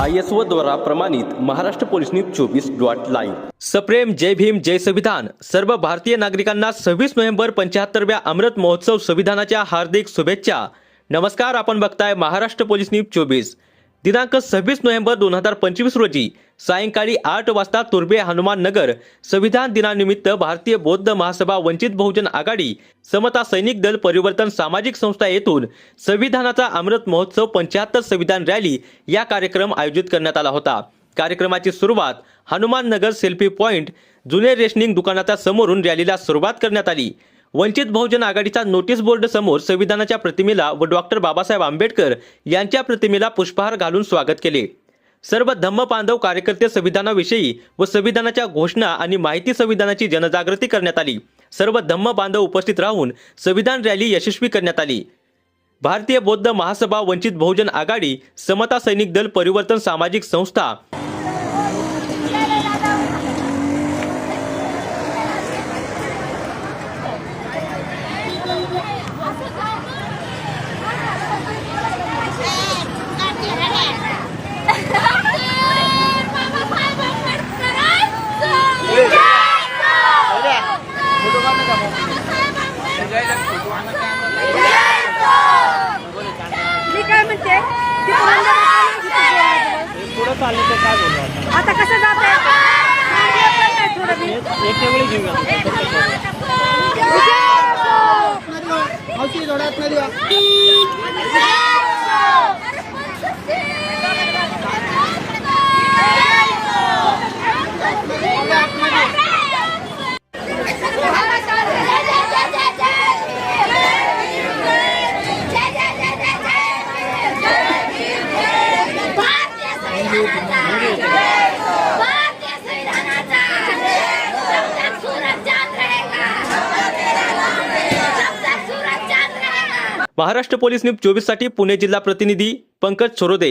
I S O द्वारा प्रमाणित Maharashtra police news चोवीस डॉट लाईव्ह. सप्रेम जय भीम जय संविधान. सर्व भारतीय नागरिकांना सव्वीस नोव्हेंबर पंच्याहत्तरव्या अमृत महोत्सव संविधानाच्या हार्दिक शुभेच्छा. नमस्कार आपण बघताय महाराष्ट्र पोलीस न्यूज चोवीस. दिनांक सव्वीस नोव्हेंबर दोन हजार पंचवीस रोजी सायंकाळी आठ वाजता तुर्बे हनुमान नगर संविधान दिनानिमित्त भारतीय बौद्ध महासभा वंचित बहुजन आघाडी समता सैनिक दल परिवर्तन सामाजिक संस्था येथून संविधानाचा अमृत महोत्सव पंच्याहत्तर संविधान रॅली या कार्यक्रम आयोजित करण्यात आला होता. कार्यक्रमाची सुरुवात हनुमान नगर सेल्फी पॉइंट जुने रेशनिंग दुकानाच्या समोरून रॅलीला सुरुवात करण्यात आली. वंचित बहुजन आघाडीचा नोटीस बोर्ड समोर संविधानाच्या प्रतिमेला व डॉक्टर बाबासाहेब आंबेडकर यांच्या प्रतिमेला पुष्पहार घालून स्वागत केले. सर्व धम्म बांधव कार्यकर्ते संविधानाविषयी व संविधानाच्या घोषणा आणि माहिती संविधानाची जनजागृती करण्यात आली. सर्व धम्म बांधव उपस्थित राहून संविधान रॅली यशस्वी करण्यात आली. भारतीय बौद्ध महासभा वंचित बहुजन आघाडी समता सैनिक दल परिवर्तन सामाजिक संस्था मी काय म्हणते ती पुढं चालले तर काय बोलू आता आता कसं जात आहे थोडं मी एक वेळी घेऊया महाराष्ट्र पोलीस न्यूज चोवीससाठी पुणे जिल्हा प्रतिनिधी पंकज छोरोदे